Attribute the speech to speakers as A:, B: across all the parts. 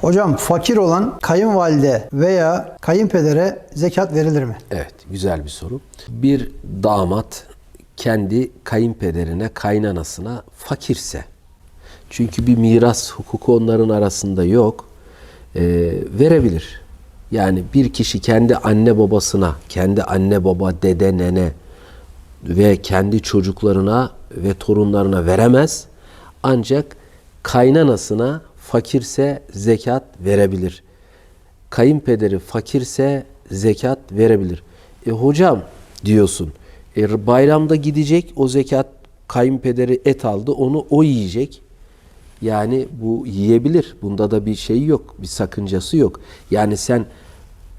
A: Hocam fakir olan kayınvalide veya kayınpedere zekat verilir mi?
B: Evet, güzel bir soru. Bir damat kendi kayınpederine, kaynanasına fakirse, çünkü bir miras hukuku onların arasında yok, e, verebilir. Yani bir kişi kendi anne babasına, kendi anne baba, dede, nene ve kendi çocuklarına ve torunlarına veremez. Ancak kaynanasına fakirse zekat verebilir kayınpederi fakirse zekat verebilir. E hocam diyorsun. E, bayramda gidecek o zekat kayınpederi et aldı onu o yiyecek. Yani bu yiyebilir. Bunda da bir şey yok. Bir sakıncası yok. Yani sen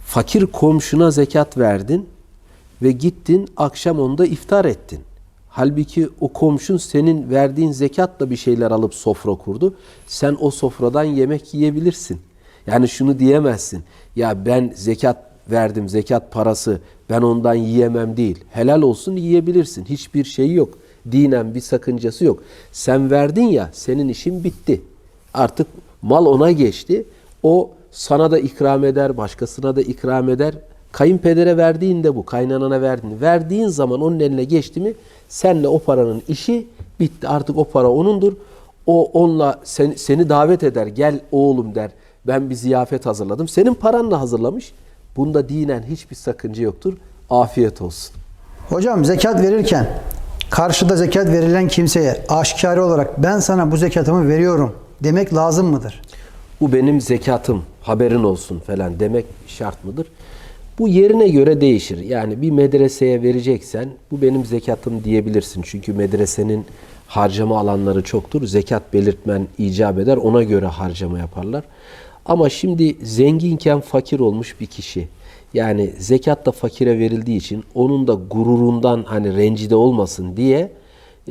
B: fakir komşuna zekat verdin ve gittin akşam onda iftar ettin. Halbuki o komşun senin verdiğin zekatla bir şeyler alıp sofra kurdu. Sen o sofradan yemek yiyebilirsin. Yani şunu diyemezsin. Ya ben zekat verdim, zekat parası ben ondan yiyemem değil. Helal olsun yiyebilirsin. Hiçbir şey yok. Dinen bir sakıncası yok. Sen verdin ya senin işin bitti. Artık mal ona geçti. O sana da ikram eder, başkasına da ikram eder. Kayınpedere verdiğinde bu, kaynanana verdiğin. Verdiğin zaman onun eline geçti mi senle o paranın işi bitti. Artık o para onundur. O onunla sen, seni davet eder. Gel oğlum der. Ben bir ziyafet hazırladım. Senin paranla hazırlamış. Bunda dinen hiçbir sakınca yoktur. Afiyet olsun.
A: Hocam zekat verirken karşıda zekat verilen kimseye aşikare olarak ben sana bu zekatımı veriyorum demek lazım mıdır?
B: Bu benim zekatım haberin olsun falan demek şart mıdır? Bu yerine göre değişir. Yani bir medreseye vereceksen bu benim zekatım diyebilirsin. Çünkü medresenin harcama alanları çoktur. Zekat belirtmen icap eder. Ona göre harcama yaparlar. Ama şimdi zenginken fakir olmuş bir kişi yani zekat da fakire verildiği için onun da gururundan hani rencide olmasın diye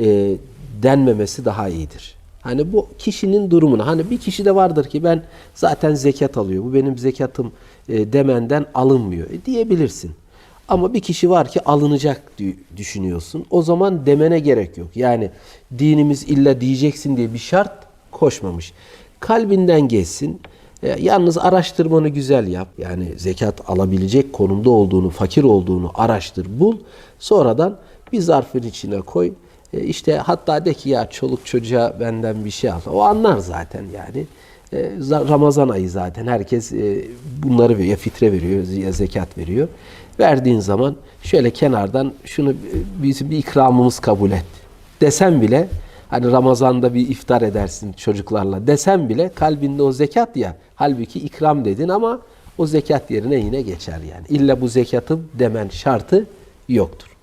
B: e, denmemesi daha iyidir. Hani bu kişinin durumuna hani bir kişi de vardır ki ben zaten zekat alıyor. Bu benim zekatım e, demenden alınmıyor. E, diyebilirsin. Ama bir kişi var ki alınacak dü- düşünüyorsun. O zaman demene gerek yok. Yani dinimiz illa diyeceksin diye bir şart koşmamış. Kalbinden geçsin. E, yalnız araştırmanı güzel yap. Yani zekat alabilecek konumda olduğunu, fakir olduğunu araştır, bul. Sonradan bir zarfın içine koy. E, işte hatta de ki ya çoluk çocuğa benden bir şey al. O anlar zaten yani. E, za- Ramazan ayı zaten herkes e, bunları veriyor. Fitre veriyor ya zekat veriyor. Verdiğin zaman şöyle kenardan şunu e, bizim bir ikramımız kabul et. Desem bile hani Ramazan'da bir iftar edersin çocuklarla desem bile kalbinde o zekat ya halbuki ikram dedin ama o zekat yerine yine geçer yani. İlla bu zekatım demen şartı yoktur.